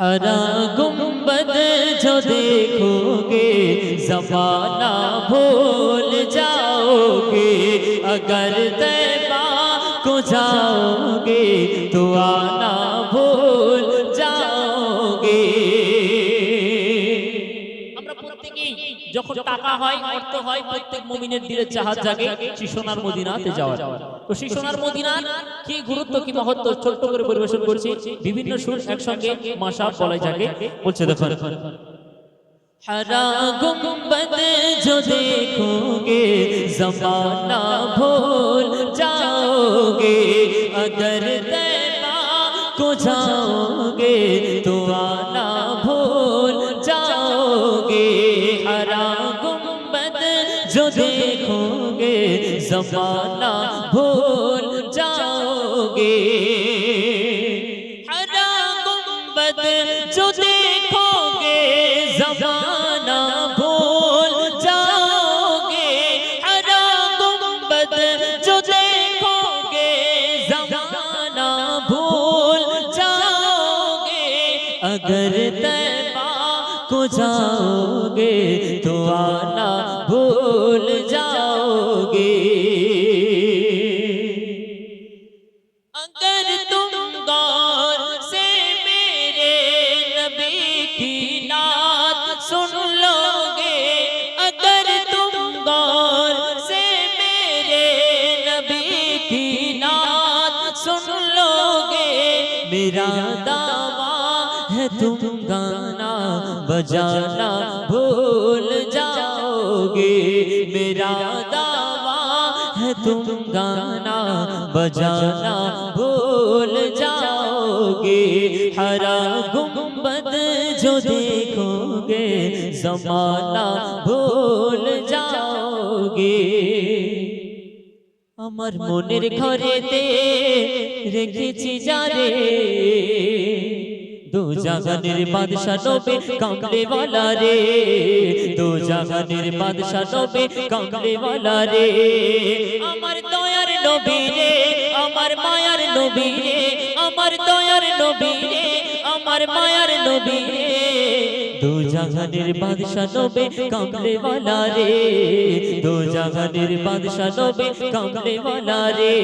हरा गुंबद जो देखोगे जमाना भूल जाओगे। अगर तैबा को जाओगे যখন টাকা হয় অর্থ হয় প্রত্যেক মুমিনের দিলে চাহাত জাগে সেই সোনার মদিনাতে যাওয়া তো সেই সোনার মদিনার কি গুরুত্ব কি মহত্ব ছোট্ট করে পরিবেশন করছি বিভিন্ন সুর একসঙ্গে মাসা বলাই জাগে বলছে দেখো हरा गुम्बद जो देखोगे जमाना भूल जाओगे अगर तैबा को जाओगे گے زمانہ بھول جاؤ گے ہرا گنبد جو دیکھو گے زمانہ بھول جاؤ گے ہرا گنبد جو دیکھو گے زمانہ بھول جاؤ گے اگر تین को जाओगे तो आना भूल जाओगे। अगर तुम गौर से मेरे नबी की नात सुन लोगे, अगर तुम गौर से मेरे नबी की नात सुन लोगे, मेरा दावा है तुम गाना बजाना भूल जाओगे मेरा दावा है तुम गाना बजाना भूल जाओगे हरा गुम्बद जो देखोगे जमाना भूल जाओगे আমার মনের ঘরেতে রেখেছি যারে দু জাগানের বাদশাহ নবে কামলে ওয়ালা রে, দু জাগানের বাদশাহ নবে কামলে ওয়ালা রে। আমার দয়ার নবী রে, আমার মায়ার নবী রে, আমার দয়ার নবী রে, আমার মায়ার নবী রে। দু জাগানের বাদশাহ নবে কামলে ওয়ালা রে, দু জাগানের বাদশাহ নবে কামলে ওয়ালা রে।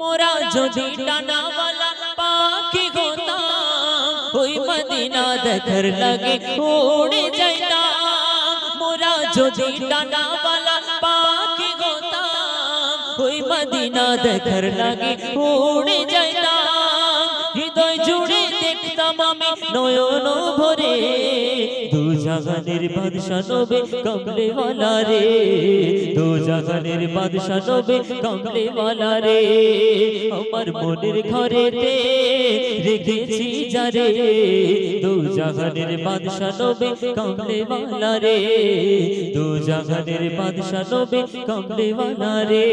মোরা যদি ডানাওয়ালা পাখি হতাম, ওই মদিনা দেখার লাগে উড়ে যাইতাম। মোরা যদি ডানাওয়ালা পাখি হতাম, ওই মদিনা দেখার লাগে উড়ে যাইতাম। হৃদয় জুড়ে দেখতাম আমি নয়ন ভরে, দু জাগানের বাদশা নবে কমলে রে। জাহানের বাদশা নবে কমলে মালা রে। আমার মনের ঘরেতে রেখেছি জারে দু জাহানের বাদশা নবে কমলে মালা রে। দু জাহানের বাদশা নবে কমলে মালা রে।